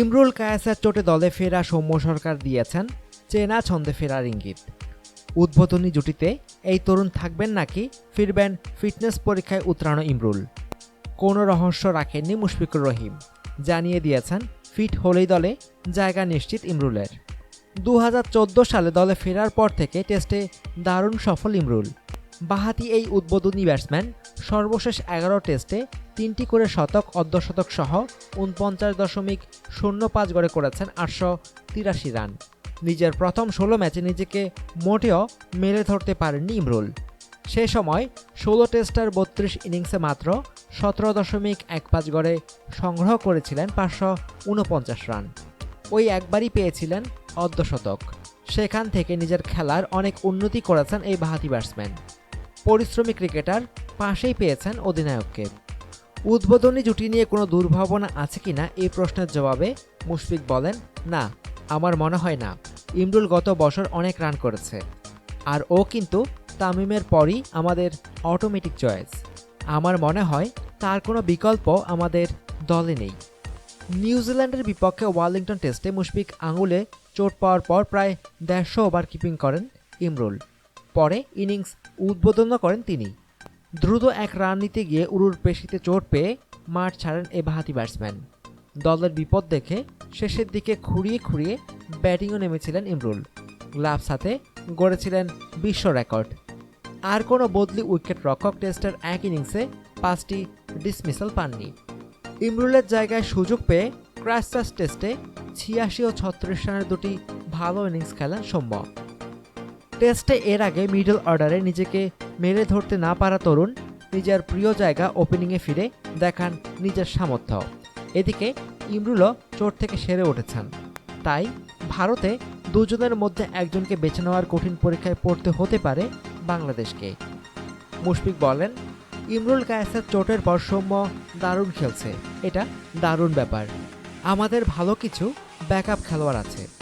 ইমরুল কায়াসের চোটে দলে ফেরা সৌম্য সরকার দিয়েছেন, চেনা ছন্দে ফেরার ইঙ্গিত। উদ্বোধনী জুটিতে এই তরুণ থাকবেন নাকি, ফিরবেন ফিটনেস পরীক্ষায় উতরানো ইমরুল? কোনো রহস্য রাখেননি মুশফিকুর রহিম। জানিয়ে দিয়েছেন, ফিট হলেই দলে জায়গা নিশ্চিত ইমরুলের। দু হাজার চোদ্দ সালে দলে ফেরার পর থেকে টেস্টে দারুণ সফল ইমরুল। বাহাতি এই উদ্বোধনী ব্যাটসম্যান সর্বশেষ এগারো টেস্টে তিনটি করে শতক অর্ধশতক সহ উনপঞ্চাশ দশমিক শূন্য পাঁচ গড়ে করেছেন আটশো তিরাশি রান। নিজের প্রথম ষোলো ম্যাচে নিজেকে মোটেও মেলে ধরতে পারেননি ইমরুল। সে সময় ষোলো টেস্টার বত্রিশ ইনিংসে মাত্র সতেরো দশমিক এক পাঁচ গড়ে সংগ্রহ করেছিলেন পাঁচশো উনপঞ্চাশ রান। ওই একবারই পেয়েছিলেন অর্ধশতক সেখান থেকে নিজের খেলার অনেক উন্নতি করেছেন এই বাহাতি ব্যাটসম্যান। পরিশ্রমী ক্রিকেটার পাশেই পেয়েছেন অধিনায়ককে। উদ্বোধনী জুটি নিয়ে কোনো দুর্ভাবনা আছে কিনা এই প্রশ্নের জবাবে মুশফিক বলেন, না, আমার মনে হয় না। ইমরুল গত বছর অনেক রান করেছে। আর ও কিন্তু তামিমের পরই আমাদের অটোমেটিক চয়েস আমার মনে হয় তার কোনো বিকল্প আমাদের দলে নেই। নিউজিল্যান্ডের বিপক্ষে ওয়ার্লিংটন টেস্টে মুশফিক আঙুলে চোট পাওয়ার পর প্রায় দেড়শো ওভার কিপিং করেন ইমরুল। পরে ইনিংস উদ্বোধন করেন তিনি। দ্রুত এক রান নিতে গিয়ে উরুর পেশিতে চোট পেয়ে মাঠ ছাড়েন এ বাহাতি ব্যাটসম্যান। দলের বিপদ দেখে শেষের দিকে খুঁড়িয়ে খুঁড়িয়ে ব্যাটিংও নেমেছিলেন ইমরুল। গ্লাভস হাতে গড়েছিলেন বিশ্ব রেকর্ড। আর কোনো বদলি উইকেট রক্ষক টেস্টের এক ইনিংসে পাঁচটি ডিসমিসাল পাননি। ইমরুলের জায়গায় সুযোগ পেয়ে ক্রাইস্টার্স টেস্টে ছিয়াশি ও ছত্রিশ রানের দুটি ভালো ইনিংস খেলেন সৌম্য। টেস্টে এর আগে মিডল অর্ডারে নিজেকে মেরে ধরতে না পারা তরুণ নিজের প্রিয় জায়গা ওপেনিংয়ে ফিরে দেখান নিজের সামর্থ্য। এদিকে ইমরুলও চোট থেকে সেরে উঠেছেন। তাই ভারতে দুজনের মধ্যে একজনকে বেছে নেওয়ার কঠিন পরীক্ষায় পড়তে হতে পারে বাংলাদেশকে। মুশফিক বলেন, ইমরুল কায়েসের চোটের পর সৌম্য দারুণ খেলছে। এটা দারুণ ব্যাপার। আমাদের ভালো কিছু ব্যাকআপ খেলোয়াড় আছে।